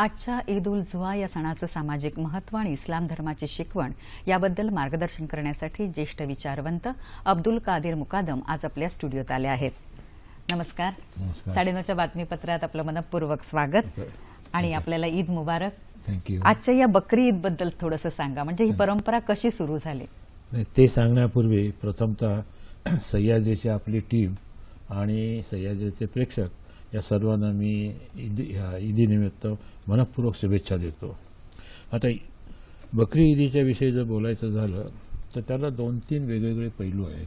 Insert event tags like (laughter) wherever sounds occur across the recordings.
आजच्या ईद उल जुहा या सणाचं सामाजिक महत्त्व आणि इस्लाम धर्माची शिकवण याबद्दल मार्गदर्शन करण्यासाठी ज्येष्ठ विचारवंत अब्दुल कादिर मुकादम आज आपल्या स्टुडिओत आले आहेत. नमस्कार. नमस्कार. साडेनऊच्या बातमीपत्रात आपलं मनपूर्वक स्वागत आणि आपल्याला ईद मुबारक. थँक्यू आजच्या या बकरी ईदबद्दल थोडंसं सांगा. म्हणजे ही परंपरा कशी सुरू झाली? नाही, ते सांगण्यापूर्वी प्रथमतः (clears throat) सह्याद्रीची आपली टीम आणि सह्याद्रीचे प्रेक्षक या सर्वांना मी ईद ह्या ईदीनिमित्त मनपूर्वक शुभेच्छा देतो आता बकरी ईदीच्या विषयी जर बोलायचं झालं तर त्याला दोन तीन वेगवेगळे पैलू आहेत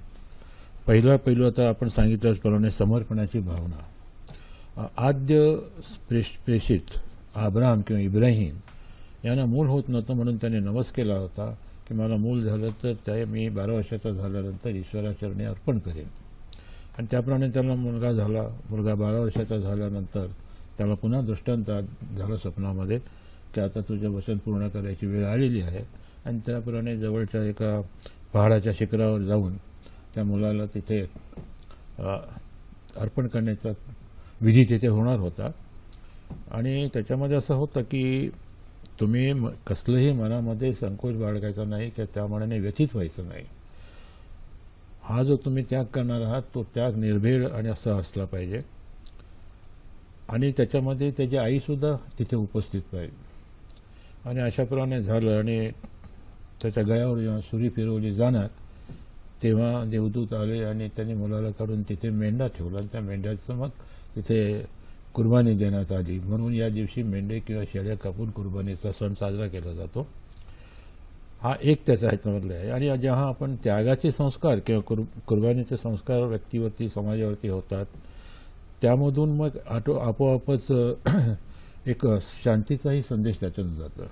पहिला पैलू आता आपण सांगितल्याप्रमाणे समर्पणाची भावना आद्य प्रेष प्रेषित आब्राम किंवा इब्राहिम यांना मूल होत नव्हतं म्हणून त्याने नवस केला होता की मला मूल झालं तर त्या मी बारा वर्षाचा झाल्यानंतर ईश्वराचरणी अर्पण करेन आणि त्याप्रमाणे त्याला मुलगा झाला मुलगा बारा वर्षाचा झाल्यानंतर त्याला पुन्हा दृष्टांत झाला स्वप्नामध्ये की आता तुझं वचन पूर्ण करायची वेळ आलेली आहे. आणि त्याप्रमाणे जवळच्या एका पहाडाच्या शिखरावर जाऊन त्या मुलाला तिथे अर्पण करण्याचा विधी तिथे होणार होता. आणि त्याच्यामध्ये असं होतं की तुम्ही म- कसलंही मनामध्ये संकोच बाळगायचा नाही किंवा त्या मनाने व्यथित व्हायचं नाही. हा जो तुम्ही त्याग करणार आहात तो त्याग निर्भीड आणि असा असला पाहिजे. आणि त्याच्यामध्ये त्याची आईसुद्धा तिथे उपस्थित पाहिजे. आणि अशाप्रमाणे झालं आणि त्याच्या गळ्यावर जेव्हा सुरी फिरवली जाणार तेव्हा देवदूत आले आणि त्यांनी मुलाला काढून तिथे मेंढा ठेवला. त्या मेंढ्याचं मग तिथे कुर्बानी देण्यात आली. म्हणून या दिवशी मेंढे किंवा शेळ्या कापून कुर्बानीचा सण साजरा केला जातो. हा एक त्याचा ह्याच्यामधला आहे. आणि जेव्हा आपण त्यागाचे संस्कार किंवा कुर कुर्बानीचे संस्कार व्यक्तीवरती समाजावरती होतात. त्यामधून मग आटो आपोआपच एक शांतीचाही संदेश त्याच्यातून जातो.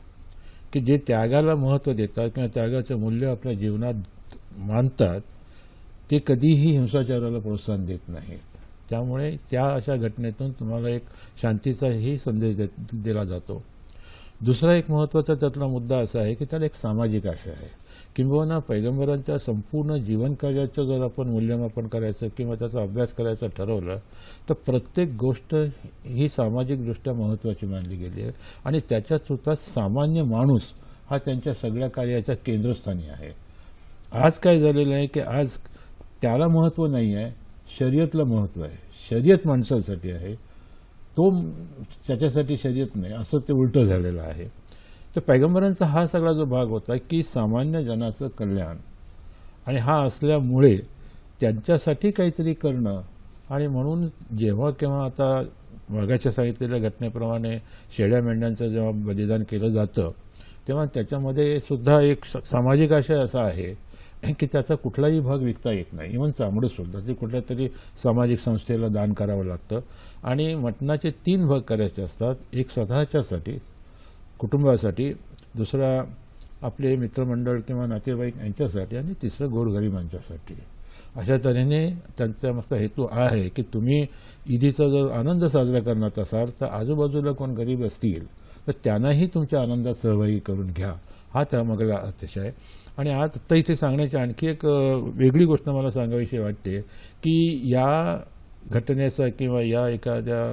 की जे त्यागाला महत्त्व देतात किंवा त्यागाचं मूल्य आपल्या जीवनात मानतात ते कधीही हिंसाचाराला प्रोत्साहन देत नाहीत. त्यामुळे त्या अशा घटनेतून तुम्हाला एक शांतीचाही संदेश दे दिला जातो. दुसरा एक महत्त्वाचा त्यातला मुद्दा असा आहे की त्याला एक सामाजिक आशय आहे. किंबहुना पैगंबरांच्या संपूर्ण जीवनकार्याचं जर आपण मूल्यमापन करायचं किंवा त्याचा अभ्यास करायचा ठरवलं तर प्रत्येक गोष्ट ही सामाजिकदृष्ट्या महत्त्वाची मानली गेली आहे. आणि त्याच्यातसुद्धा सामान्य माणूस हा त्यांच्या सगळ्या कार्याच्या केंद्रस्थानी आहे. आज काय झालेलं आहे की आज त्याला महत्त्व नाही आहे शर्यतला महत्त्व आहे. शर्यत माणसासाठी आहे. तो त्याच्यासाठी शर्यत नाही. असं ते उलटं झालेलं आहे. तर पैगंबरांचा हा सगळा जो भाग होता की सामान्य जनाचं कल्याण. आणि हा असल्यामुळे त्यांच्यासाठी काहीतरी करणं. आणि म्हणून जेव्हा केव्हा आता मागाच्या सांगितलेल्या घटनेप्रमाणे शेळ्या मेंढ्यांचं जेव्हा बलिदान केलं जातं तेव्हा त्याच्यामध्ये सुद्धा एक स- सामाजिक आशय असा आहे की त्याचा कुठलाही भाग विकता येत नाही. इव्हन चामडं सुद्धा. ते कुठल्या तरी सामाजिक संस्थेला दान करावं लागतं. आणि मटणाचे तीन भाग करायचे असतात. एक स्वतःच्यासाठी कुटुंबासाठी दुसरा आपले मित्रमंडळ किंवा नातेवाईक यांच्यासाठी आणि तिसरं गोरगरिबांच्यासाठी. अशा तऱ्हेने त्यांचा मस्त हेतू आहे की तुम्ही ईदीचा जर आनंद साजरा करणार असाल तर आजूबाजूला कोण गरीब असतील तर त्यांनाही तुमच्या आनंदात सहभागी करून घ्या. हा त्यामागला अतिशय. आहे आणि आता इथे सांगण्याची आणखी एक वेगळी गोष्ट मला सांगावीशी वाटते की या घटनेचा किंवा या एखाद्या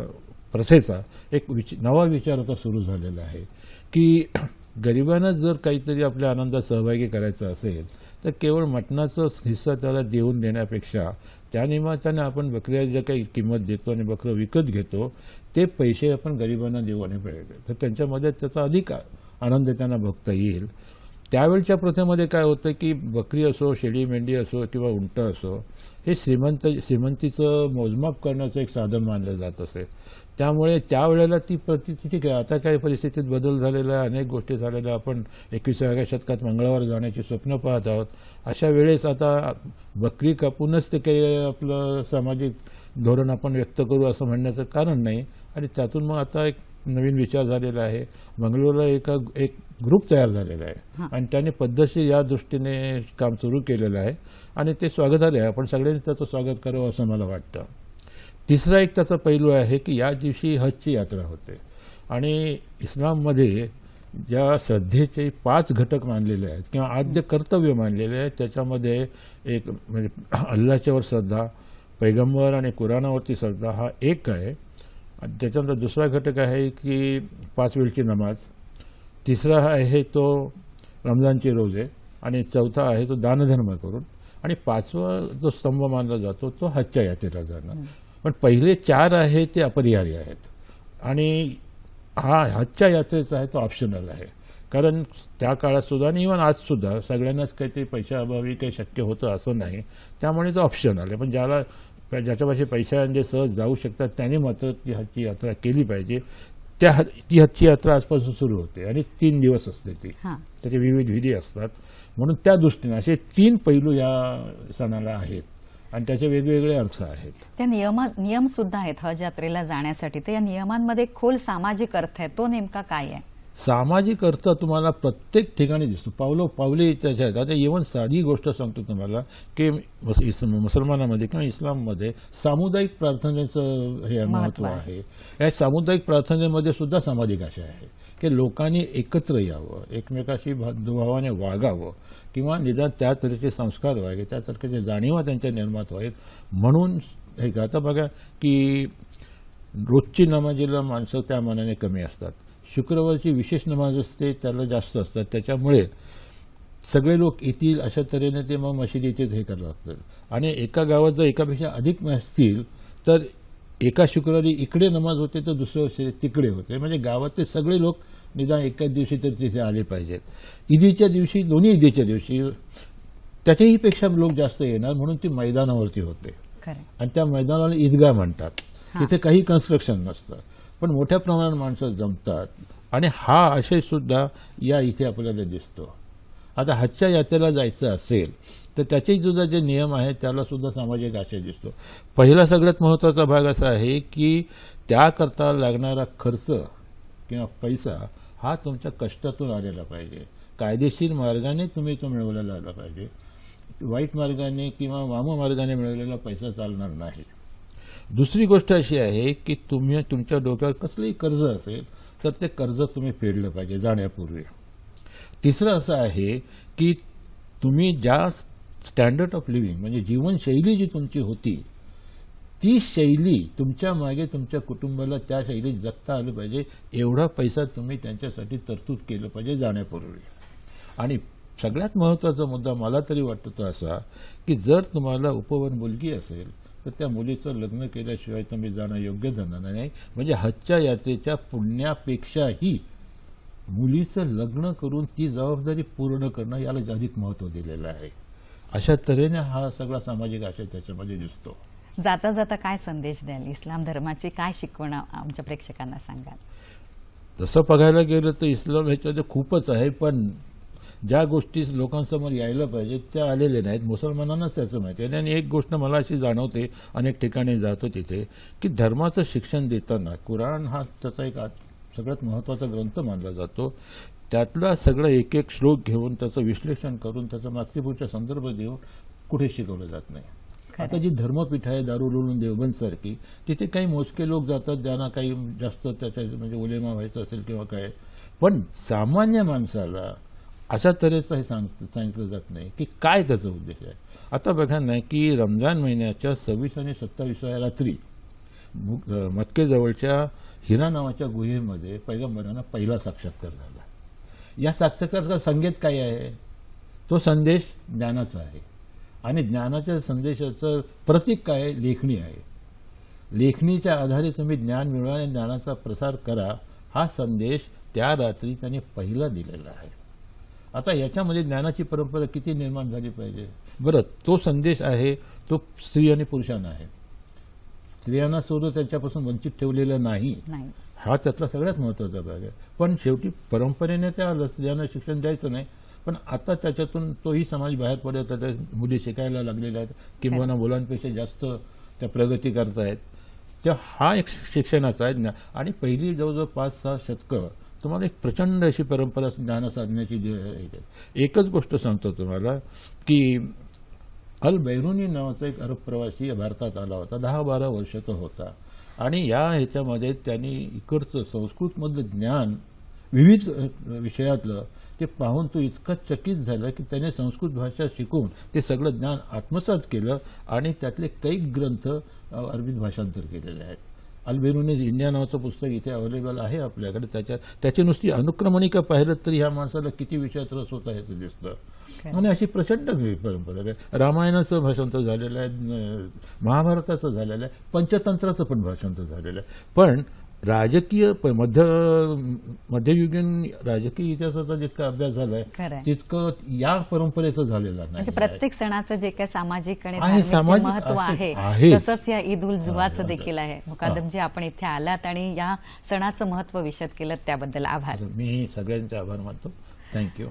प्रथेचा एक विच नवा विचार आता सुरू झालेला आहे की (clears throat) गरिबांना जर काहीतरी आपल्या आनंदात सहभागी करायचं असेल तर केवळ मटणाचा हिस्सा त्याला देऊन देण्यापेक्षा त्या निमित्ताने आपण बकऱ्याला ज्या काही किंमत देतो आणि बकरं विकत घेतो ते पैसे आपण गरिबांना देऊ आणि पाहिजे तर त्यांच्यामध्ये त्याचा अधिकार आनंद त्यांना बघता येईल. त्यावेळच्या प्रथेमध्ये काय होतं की बकरी असो शेळी मेंढी असो किंवा उंट असो हे श्रीमंत श्रीमंतीचं मोजमाप करण्याचं एक साधन मानलं जात असे. त्यामुळे त्यावेळेला ती परिस्थिती ठीक आहे. आता काही परिस्थितीत बदल झालेला आहे अनेक गोष्टी झालेल्या आपण एकविसाव्या शतकात मंगळवार जाण्याची स्वप्न पाहत आहोत. अशा वेळेस आता बकरी कापूनच ते काही आपलं सामाजिक धोरण आपण व्यक्त करू असं म्हणण्याचं कारण नाही. आणि त्यातून मग आता एक नवीन विचार झालेला आहे. मंगळूरला एका एक ग्रुप तयार झालेला आहे. आणि त्याने पद्धतशीर या दृष्टीने काम सुरू केलेलं आहे. आणि ते स्वागतार्ह आहे. आपण सगळ्यांनी त्याचं स्वागत करावं असं मला वाटतं. तिसरा एक त्याचा पैलू आहे की या दिवशी हजची यात्रा होते. आणि इस्लाममध्ये ज्या श्रद्धेचे पाच घटक मानलेले आहेत किंवा आद्य कर्तव्य मानलेले आहेत त्याच्यामध्ये एक म्हणजे अल्लाच्यावर श्रद्धा पैगंबर आणि कुराणावरती श्रद्धा हा एक आहे. त्याच्यानंतर दुसरा घटक आहे की पाच वेळची नमाज. तिसरा आहे तो रमजानचे रोजे आणि चौथा आहे तो दानधर्म करून. आणि पाचवा जो स्तंभ मानला जातो तो हजच्या यात्रेला जाणं. पण पहिले चार आहेत ते अपरिहार्य आहेत. आणि हा हजच्या यात्रेचा आहे तो ऑप्शनल आहे. कारण त्या काळात सुद्धा आणि इव्हन आज सुद्धा सगळ्यांनाच काही ते पैशाअभावी काही शक्य होतं असं नाही. त्यामुळे तो ऑप्शनल आहे. पण ज्याला ज्याच्यापाशी पैसा म्हणजे सहज जाऊ शकतात त्यांनी मात्र ती हजची यात्रा केली पाहिजे. त्या ती हजची यात्रा आजपासून सुरू होते आणि तीन दिवस असते ती. हां. त्याचे विविध विधी असतात. म्हणून त्या दृष्टीने असे तीन पैलू या सणाला आहेत आणि त्याचे वेगवेगळे अर्थ आहेत. त्या नियमा नियम सुद्धा आहेत हज यात्रेला जाण्यासाठी. तर या नियमांमध्ये खोल सामाजिक अर्थ आहे. तो नेमका काय आहे? सामाजिक अर्थ तुम्हाला प्रत्येक ठिकाणी दिसतो. पावलो पावले त्याच्या आहेत. आता येऊन साधी गोष्ट सांगतो तुम्हाला की मुस- इस- मुसलमानामध्ये किंवा इस्लाममध्ये सामुदायिक प्रार्थनेचं हे महत्त्व महत्त्व आहे. या सामुदायिक प्रार्थनेमध्ये सुद्धा सामाजिक आशा आहे की लोकांनी एकत्र यावं एकमेकाशी भावाने वागावं किंवा निदान त्या तऱ्हेचे संस्कार व्हावे त्या तऱ्हेचे जाणीवा त्यांच्या निर्माण व्हावेत. म्हणून हे आता बघा की रोजची नमाजीला माणसं त्या मानाने कमी असतात. शुक्रवारची विशेष नमाज असते त्याला जास्त असतात. त्याच्यामुळे सगळे लोक येतील अशा तऱ्हेने ते मग मशिदीचे हे करावं लागतं आणि एका गावात जर एकापेक्षा अधिक असतील तर एका शुक्रवारी इकडे नमाज होते तर दुसऱ्या वर्षी तिकडे होते. म्हणजे गावातले सगळे लोक निदान एकाच दिवशी तर तिथे आले पाहिजेत. ईदीच्या दिवशी दोन्ही ईदीच्या दिवशी त्याच्याही पेक्षा लोक जास्त येणार म्हणून ती मैदानावरती होते. आणि त्या मैदानाला ईदगाह म्हणतात. तिथे काही कन्स्ट्रक्शन नसतं. पण मोठ्या प्रमाणात माणसं जमतात. आणि हा आशय सुद्धा या इथे आपल्याला दिसतो. आता हजच्या यात्रेला जायचं असेल तर त्याचे सुद्धा जे नियम आहेत त्याला सुद्धा सामाजिक आशय दिसतो. पहिला सगळ्यात महत्त्वाचा भाग असा आहे की त्याकरता लागणारा खर्च किंवा पैसा हा तुमच्या कष्टातून आलेला पाहिजे. कायदेशीर मार्गाने तुम्ही तो मिळवलेला आला पाहिजे. वाईट मार्गाने किंवा वाम मार्गाने मिळवलेला पैसा चालणार नाही. दुसरी गोष्ट अशी आहे की तुम्ही तुमच्या डोक्यावर कसलंही कर्ज असेल तर ते कर्ज तुम्ही फेडलं पाहिजे जाण्यापूर्वी. तिसरं असं आहे की तुम्ही ज्या स्टँडर्ड ऑफ लिव्हिंग म्हणजे जीवनशैली जी तुमची होती ती शैली तुमच्या मागे तुमच्या कुटुंबाला त्या शैलीत जगता आलं पाहिजे एवढा पैसा तुम्ही त्यांच्यासाठी तरतूद केलं पाहिजे जाण्यापूर्वी. आणि सगळ्यात महत्त्वाचा मुद्दा मला तरी वाटतो तो असा की जर तुम्हाला उपवन मुलगी असेल तर त्या मुलीचं लग्न केल्याशिवाय तुम्ही जाणं योग्य जाणार नाही. म्हणजे हजच्या यात्रेच्या पुण्यापेक्षाही मुलीचं लग्न करून ती जबाबदारी पूर्ण करणं याला अधिक महत्त्व दिलेलं आहे. अशा तऱ्हेने हा सगळा सामाजिक आशय त्याच्यामध्ये दिसतो. जाता जाता काय संदेश द्याल? इस्लाम धर्माची काय शिकवण आमच्या प्रेक्षकांना सांगाल? तसं बघायला गेलं तर इस्लाम ह्याच्यामध्ये खूपच आहे पण ज्या गोष्टी लोकांसमोर यायला पाहिजेत त्या आलेल्या नाहीत. मुसलमानांनाच त्याचं माहिती आहे. आणि एक गोष्ट मला अशी जाणवते अनेक ठिकाणी जातो तिथे की धर्माचं शिक्षण देताना कुराण हा त्याचा एक सगळ्यात महत्त्वाचा ग्रंथ मानला जातो. त्यातला सगळं एक एक श्लोक घेऊन त्याचं विश्लेषण करून त्याचा मागच्या संदर्भ देऊन कुठे शिकवलं जात नाही. आता जी धर्मपीठ आहे दारुल उलूम देवबंद सारखी तिथे काही मोजके लोक जातात ज्यांना काही जास्त त्याच्या म्हणजे उलेमा व्हायचं असेल किंवा काय. पण सामान्य माणसाला अशा तऱ्हेचं हे सांग सांगितलं जात नाही की काय त्याचा उद्देश आहे. आता बघा ना की रमजान महिन्याच्या सव्वीस आणि सत्तावीसव्या रात्री मु- मक्केजवळच्या हिरा नावाच्या गुहेमध्ये पैगंबरांना पहिला साक्षात्कार झाला. या साक्षात्काराचा संगीत काय आहे? तो संदेश ज्ञानाचा आहे. आणि ज्ञानाच्या संदेशाचं प्रतीक काय लेखणी आहे. लेखणीच्या आधारे तुम्ही ज्ञान मिळवा आणि ज्ञानाचा प्रसार करा. हा संदेश त्या रात्री त्याने पहिला दिलेला आहे. आता याच्यामध्ये ज्ञानाची परंपरा किती निर्माण झाली पाहिजे? बरं तो संदेश आहे तो स्त्री आणि पुरुषांना आहे. स्त्रियांना सुद्धा त्याच्यापासून वंचित ठेवलेलं नाही. नाही. हा त्यातला सगळ्यात महत्त्वाचा भाग आहे. पण शेवटी परंपरेने त्या स्त्रियांना शिक्षण द्यायचं नाही. पण आता त्याच्यातून तोही समाज बाहेर पडत आहे. मुली शिकायला लागलेल्या आहेत. किंवा मुलांपेक्षा जास्त त्या प्रगती करतायत. तेव्हा हा एक शिक्षणाचा आहे आणि पहिली जवळजवळ पाच सहा शतकं तुम्हाला एक प्रचंड अशी परंपरा ज्ञान साधण्याची एकच गोष्ट सांगतो तुम्हाला की अल बैरुनी नावाचा एक अरब प्रवासी भारतात आला होता दहा बारा वर्ष तो होता. आणि या ह्याच्यामध्ये त्यांनी इकडचं संस्कृतमधलं ज्ञान विविध विषयातलं ते पाहून तो इतका चकित झाला की त्याने संस्कृत भाषा शिकून ते सगळं ज्ञान आत्मसात केलं आणि त्यातले काही ग्रंथ अरबी भाषांतर केलेले आहेत. अल्बेरुनी इंडिया नावाचं पुस्तक इथे अवेलेबल आहे आपल्याकडे. त्याच्या त्याची नुसती अनुक्रमणिका पाहिलं तरी ह्या माणसाला किती विषयात रस होता ह्याचं दिसतं. आणि अशी प्रचंड परंपरा आहे. रामायणाचं भाषांतर झालेलं आहे महाभारताचं झालेलं आहे पंचतंत्राचं पण भाषांतर झालेलं आहे. पण राजकीय मध्य मध्ययुगीन राजकीय इतिहासाचा जितका अभ्यास झालाय. तितकं या परंपरेचं झालेलं नाही म्हणजे प्रत्येक सणाचं जे काही सामाजिक आणि महत्त्व आहे. तसंच या ईद उल जुवाचं देखील आहे. मुकादमजी आपण इथे आलात आणि या सणाचं महत्त्व विशद केलं त्याबद्दल आभार. मी सगळ्यांचे आभार मानतो. थँक्यू